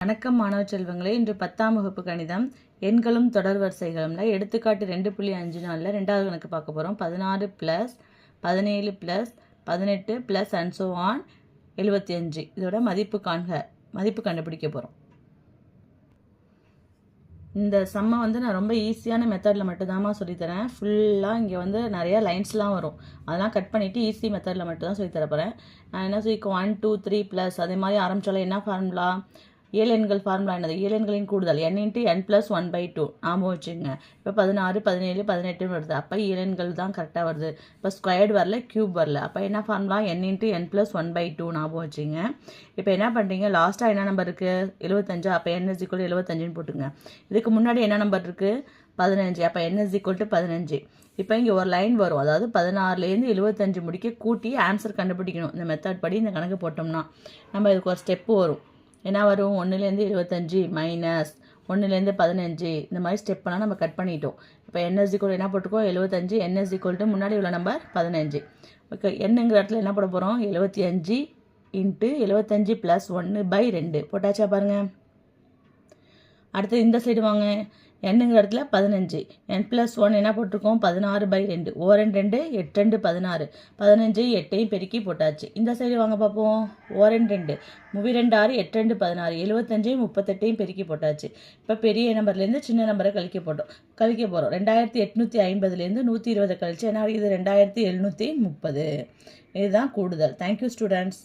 வணக்கம் மாணவ செல்வங்களே இன்று பத்தாம் வகுப்பு கணிதம். எண்களும் தொடர் வரிசைகளும்ல எடுத்துக்காட்டு ரெண்டு புள்ளி அஞ்சு நாளில் ரெண்டாவது கணக்கு பார்க்க போகிறோம் பதினாறு ப்ளஸ் பதினேழு ப்ளஸ் பதினெட்டு ப்ளஸ் அண்ட் ஸோ ஆன் எழுபத்தி அஞ்சு. இதோட மதிப்பு காண்க மதிப்பு கண்டுபிடிக்க போகிறோம் இந்த செம்மை வந்து நான் ரொம்ப ஈஸியான மெத்தடில் மட்டும்தாம்மா சொல்லித்தரேன். ஃபுல்லாக இங்கே வந்து நிறைய லைன்ஸ்லாம் வரும். அதெல்லாம் கட் பண்ணிவிட்டு ஈஸி மெத்தடில் மட்டும்தான் சொல்லித்தர போகிறேன் நான் என்ன சொல்லிக்கோ ஒன் டூ த்ரீ ப்ளஸ் அதே மாதிரி ஆரம்பித்தாலும் என்ன ஃபார்முலா ஏழு எண்கள் ஃபார்முலா என்னது? ஏழு எண்களின் கூடுதல். N into n plus one by two ஞாபகம் வச்சுங்க இப்போ பதினாறு பதினேழு பதினெட்டுன்னு வருது. அப்போ ஏழு எண்கள் தான் கரெக்டாக வருது. இப்போ ஸ்கொயர்டு வரல க்யூப் வரல. அப்போ என்ன formula n into n plus one by two ஞாபகம் வச்சுங்க இப்போ என்ன பண்ணுறீங்க லாஸ்ட்டாக என்ன நம்பர் இருக்குது எழுபத்தஞ்சா அப்போ என் இஸ் ஈக்குவல் எழுபத்தஞ்சுன்னு போட்டுங்க இதுக்கு முன்னாடி என்ன நம்பர் இருக்குது பதினஞ்சு. அப்போ என் இஸ் ஈக்குவல் டு பதினஞ்சு. இப்போ இங்கே ஒரு லைன் வரும். அதாவது பதினாறுலேருந்து எழுபத்தஞ்சு முடிக்க கூட்டி ஆன்சர் கண்டுபிடிக்கணும். இந்த மெத்தட் படி இந்த கணக்கு போட்டோம்னா. நம்ம இதுக்கு ஒரு ஸ்டெப்பு வரும். என்ன வரும்? ஒன்றுலேருந்து இருபத்தஞ்சி மைனஸ் ஒன்றுலேருந்து பதினஞ்சு. இந்த மாதிரி ஸ்டெப்பெல்லாம் நம்ம கட் பண்ணிட்டோம். இப்போ என்எஸ் கோல் என்ன போட்டுக்கோ எழுபத்தஞ்சு. என்எஸ்சி கோல்ட்டு முன்னாடி உள்ள நம்பர் பதினஞ்சு. ஓகே என்னங்கிற இடத்துல என்ன போட போகிறோம் எழுபத்தி அஞ்சு இன்ட்டு எழுபத்தஞ்சி ப்ளஸ் ஒன்று பை ரெண்டு. போட்டாச்சா பாருங்கள் அடுத்து இந்த சைடு வாங்க. என்னங்கிற இடத்துல பதினஞ்சு. என் ப்ளஸ் ஒன் என்ன போட்டிருக்கோம்? பதினாறு பை ரெண்டு. ஓ ரெண்டு ரெண்டு எட்டு ரெண்டு பதினாறு. பதினஞ்சு எட்டையும் பெருக்கி போட்டாச்சு. இந்த சைடு வாங்க பார்ப்போம். ஓ ரெண்டு ரெண்டு. மூவி ரெண்டு ஆறு எட்டு ரெண்டு பதினாறு. எழுபத்தஞ்சையும் முப்பத்தெட்டையும் பெருக்கி போட்டாச்சு. இப்போ பெரிய நம்பர்லேருந்து சின்ன நம்பரை கழிக்க போட்டோம். கழிக்க போகிறோம் ரெண்டாயிரத்தி எட்நூற்றி ஐம்பதுலேருந்து நூற்றி இருபது கழிச்சு என்ன இது ரெண்டாயிரத்தி எழுநூற்றி முப்பது. இதுதான் கூடுதல். Thank you students